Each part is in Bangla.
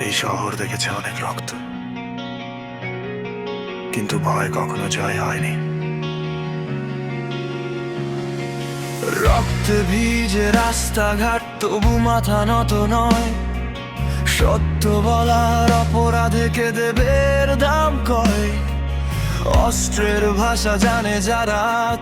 এই শহর দেখেছে অনেক রক্ত। কিন্তু ভয় কখনো জয় হয়নি। রক্তে ভিজে রাস্তাঘাট তবু মাথা নত নয়। সত্য বলার অপরাধে কে দেবের দাম কয়। অস্ত্রের ভাষা জানে যারা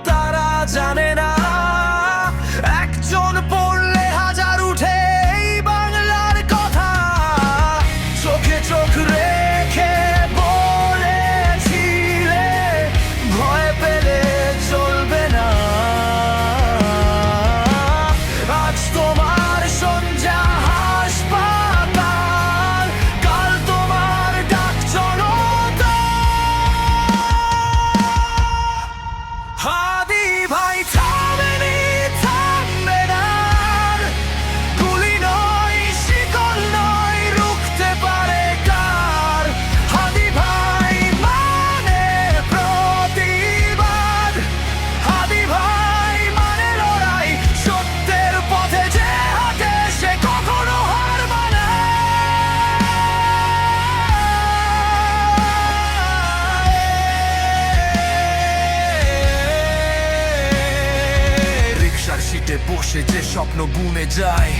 রিক্সার বসে যে স্বপ্ন বুনে যায়।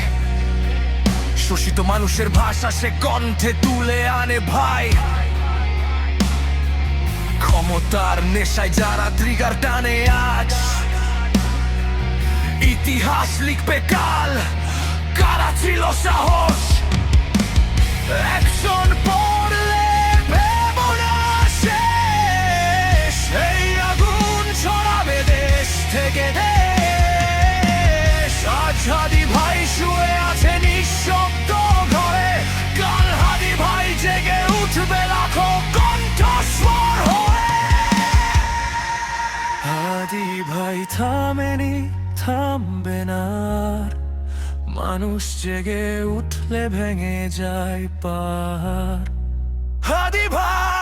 শোষিত মানুষের ভাষা সে কণ্ঠে তুলে আনে ভাই। ক্ষমতার নেশায় যারা ট্রিগার টানে আজ। ইতিহাস লিখবে কাল, কারা ছিল সাহস? একজন পড়লে ভেবো শেষ। এই আগুন ছড়াবে দেশ থেকে দেশ। দাদি ভাই থামেনি থামবে না মানুষ জেগে উঠলে ভেঙে যায় পাহাড়। হাদি ভাই!